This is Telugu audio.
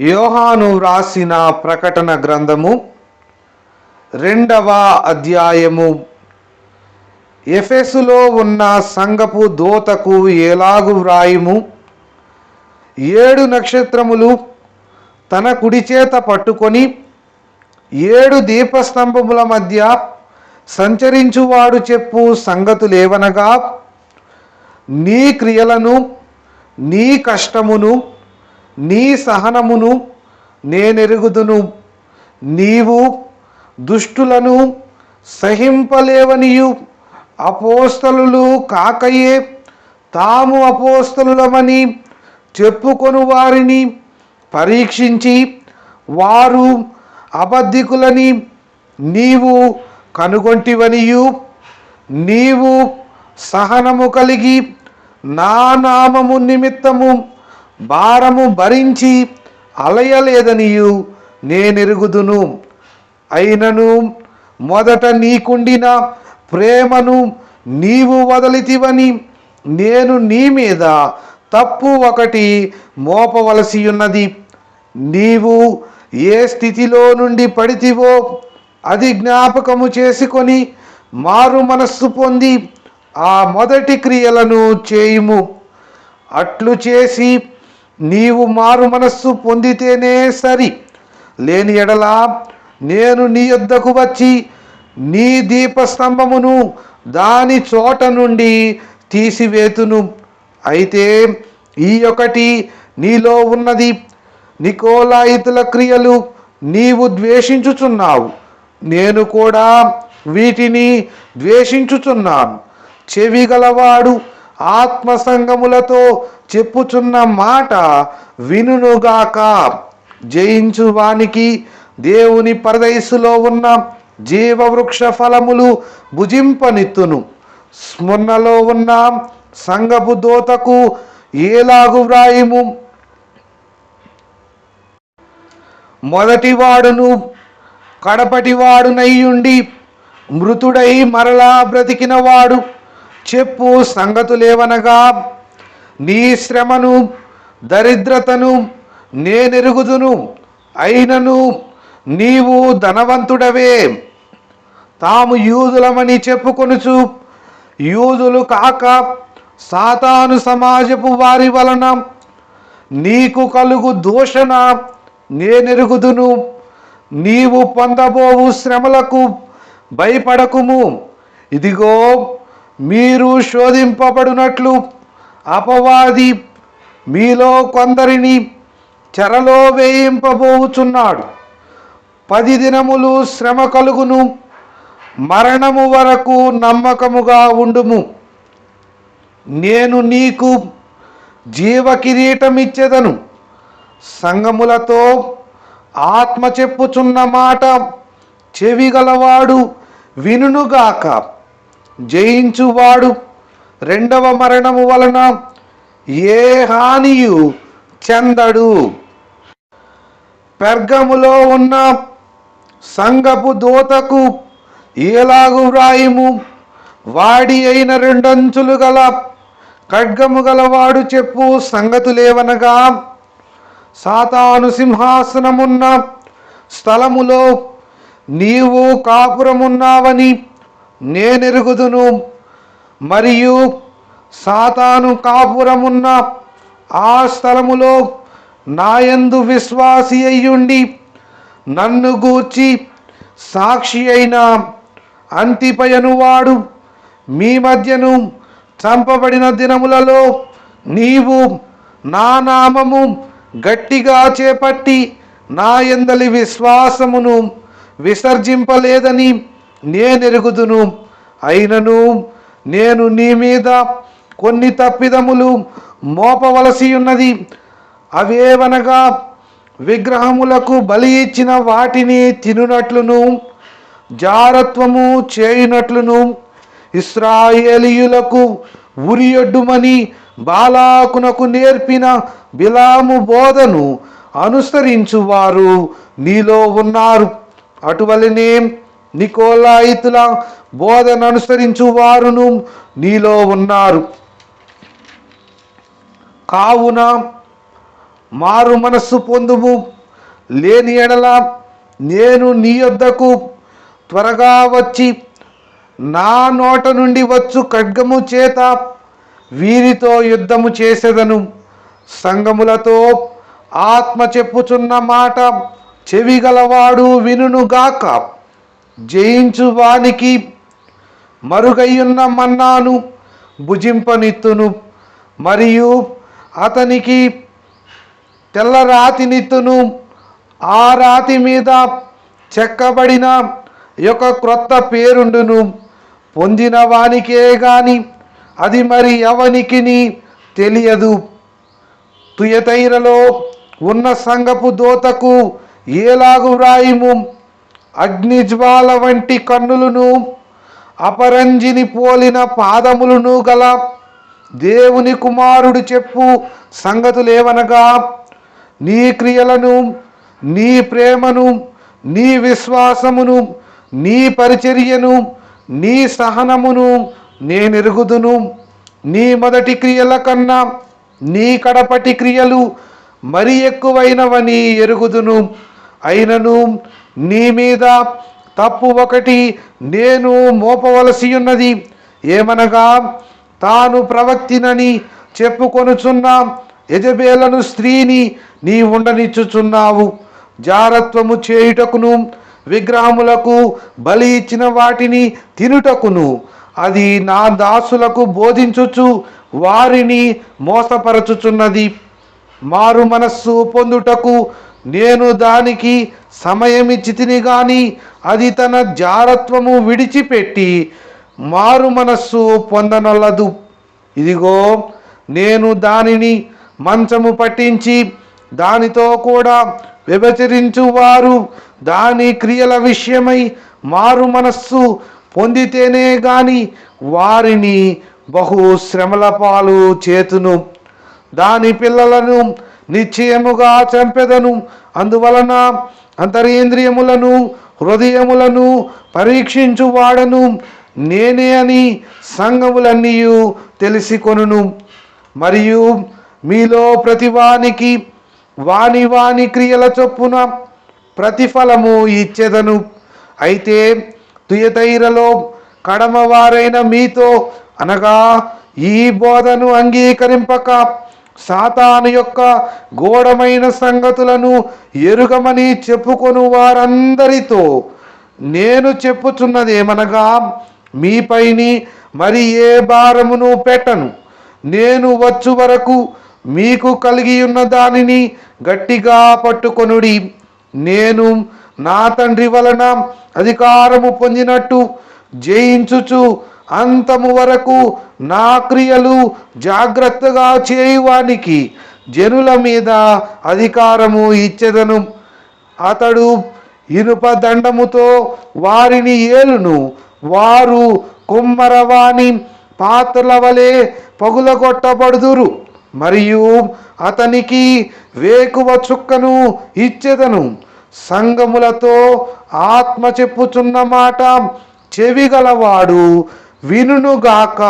యోహాను వ్రాసిన ప్రకటన గ్రంథము రెండవ అధ్యాయము. ఎఫెసులో ఉన్న సంగపు దోతకు ఎలాగు వ్రాయుము? ఏడు నక్షత్రములు తన కుడి చేత పట్టుకొని ఏడు దీపస్తంభముల మధ్య సంచరించువాడు చెప్పు సంగతులేవనగా నీ క్రియలను నీ కష్టమును నీ సహనమును నేనెరుగుదును. నీవు దుష్టులను సహింపలేవనియు. అపోస్తలు కాకయే తాము అపోస్తలులమని చెప్పుకొను వారిని. పరీక్షించి వారు అబద్ధికులని నీవు కనుగొంటివనియు. నీవు సహనము కలిగి నా నామము నిమిత్తము భారము భరించి అలయలేదనియు నేనెరుగుదును. అయినను మొదట నీకుండిన ప్రేమను నీవు వదలితివని నేను నీ మీద తప్పు ఒకటి మోపవలసి ఉన్నది నీవు ఏ స్థితిలో నుండి పడితివో అది జ్ఞాపకము చేసుకొని మారు మనస్సు పొంది ఆ మొదటి క్రియలను చేయుము. అట్లు చేసి నీవు మారు మనస్సు పొందితేనే సరి. లేని ఎడలా నేను నీ యొద్దకు వచ్చి నీ దీపస్తంభమును దాని చోట నుండి తీసివేతును. అయితే ఈ ఒకటి నీలో ఉన్నది. నికోలాయితుల క్రియలు నీవు ద్వేషించుచున్నావు. నేను కూడా వీటిని ద్వేషించుచున్నాను. చెవి గలవాడు ఆత్మ సంగములతో చెప్పుచున్న మాట వినుగాక జయించు వానికి దేవుని పరదయస్సులో ఉన్న జీవవృక్ష ఫలములు భుజింపనిత్తును. స్మరణలో ఉన్న సంగపు దోతకు ఏలాగు వ్రాయిము. మొదటివాడును కడపటివాడునయ్యుండి మృతుడై మరలా బ్రతికినవాడు. చెప్పు సంగతులేవనగా? నీ శ్రమను దరిద్రతను నేనెరుగుదును అయినను నీవు ధనవంతుడవే. తాము యూదులమని చెప్పుకొనుచు యూదులు కాక సాతాను సమాజపు వారి వలన నీకు కలుగు దూషణ నేనెరుగుదును. నీవు పొందబోవు శ్రమలకు భయపడకుము. ఇదిగో మీరు శోధింపబడినట్లు అపవాది మీలో కొందరిని చెరలో వేయింపబోచున్నాడు. పది దినములు శ్రమ కలుగును మరణము వరకు నమ్మకముగా ఉండుము. నేను నీకు జీవ కిరీటమిచ్చేదను సంగములతో ఆత్మ చెప్పుచున్న మాట చెవిగలవాడు వినుగాక జయించువాడు. రెండవ మరణము వలన ఏ హానియు చెందడు. పెర్గములో ఉన్న సంగపు దోతకు ఏలాగు వ్రాయిము. వాడి అయిన రెండంచులు గల ఖడ్గము గలవాడు చెప్పు సంగతులేవనగా సాతాను సింహాసనమున్న స్థలములో నీవు కాపురమున్నావని నేనెరుగుదును. మరియు సాతాను కాపురమున్న ఆ స్థలములో నాయందు విశ్వాసి అయ్యుండి నన్ను గూర్చి సాక్షి అయిన అంతిపయనువాడు మీ మధ్యను చంపబడిన దినములలో నీవు నా నామము గట్టిగా చేపట్టి నా ఎందలి విశ్వాసమును విసర్జింపలేదని నేనెరుగుదును అయినను నేను నీ మీద కొన్ని తప్పిదములు మోపవలసి ఉన్నది అవేవనగా విగ్రహములకు బలి ఇచ్చిన వాటిని తినునట్లును జారత్వము చేయునట్లును. ఇస్రాయేలీయులకు ఉరియొడ్డుమని బాలాకునకు నేర్పిన బిలాము బోధను అనుసరించువారు. నీలో ఉన్నారు. అటువలనే నికోలాయితుల బోధన అనుసరించు వారును నీలో ఉన్నారు. కావున మారు మనస్సు పొందుము. లేని ఎడల నేను నీ యొద్దకు త్వరగా వచ్చి నా నోట నుండి వచ్చు ఖడ్గము చేత వీరితో యుద్ధము చేసేదను. సంగములతో ఆత్మ చెప్పుచున్న మాట చెవిగలవాడు వినుగాక జయించు వానికి మరుగయ్యున్న మన్నాను భుజింపనిత్తును. మరియు అతనికి తెల్ల రాతినిత్తును ఆ రాతి మీద చెక్కబడిన యొక్క క్రొత్త పేరుండును. పొందిన వానికే గాని అది మరి ఎవనికిని తెలియదు. తుయతైరలో ఉన్న సంగపు దోతకు ఏలాగు వ్రాయిము? అగ్నిజ్వాల వంటి కన్నులను అపరంజిని పోలిన పాదములను గల దేవుని కుమారుడు చెప్పు సంగతులేవనగా నీ క్రియలను నీ ప్రేమను నీ విశ్వాసమును నీ పరిచర్యను నీ సహనమును నేనెరుగుదును. నీ మొదటి క్రియల కన్నా నీ కడపటి క్రియలు మరి ఎక్కువైనవని ఎరుగుదును. అయినను నీ మీద తప్పు ఒకటి నేను మోపవలసి ఉన్నది ఏమనగా తాను ప్రవక్తినని చెప్పుకొనుచున్న యజబేలను స్త్రీని నీ ఉండనిచ్చుచున్నావు జారత్వము చేయుటకును విగ్రహములకు బలి ఇచ్చిన వాటిని తినుటకును. అది నా దాసులకు బోధించుచు వారిని మోసపరచుచున్నది. మారు మనస్సు పొందుటకు నేను దానికి సమయమిచ్చితిని గాని అది తన జారత్వము విడిచిపెట్టి మారు మనస్సు పొందనొల్లదు. ఇదిగో నేను దానిని మంచము పట్టించి దానితో కూడా వ్యభచరించు వారు దాని క్రియల విషయమై మారు మనస్సు పొందితేనే గాని వారిని బహు శ్రమల పాలు చేతును. దాని పిల్లలను నిశ్చయముగా చంపెదను. అందువలన అంతరేంద్రియములను హృదయములను పరీక్షించు వాడను నేనే అని సంఘములన్నీ తెలిసి కొనును మరియు మీలో ప్రతివానికి వాని వాని క్రియల చొప్పున ప్రతిఫలము ఇచ్చేదను. అయితే తుయతైరలో కడమవారైన మీతో అనగా ఈ బోధను అంగీకరింపక సాతాను యొక్క గోడమైన సంగతులను ఎరుగమని చెప్పుకొను వారందరితో. నేను చెప్పుచున్నదేమనగా మీపైని మరి ఏ భారమును పెట్టను. నేను వచ్చు వరకు మీకు కలిగి ఉన్న దానిని గట్టిగా పట్టుకొనుడి. నేను నా తండ్రి వలన అధికారము పొందినట్టు జయించుచు అంతము వరకు నా క్రియలు జాగ్రత్తగా చేయువానికి జనుల మీద అధికారము ఇచ్చెదను. అతడు ఇనుప దండముతో వారిని ఏలును. వారు కుమ్మరవాణి పాత్రల వలె పగులగొట్టబడుదురు. మరియు అతనికి వేకువ చుక్కను ఇచ్చెదను. సంగములతో ఆత్మ చెప్పుచున్న మాట చెవిగలవాడు వినుగాక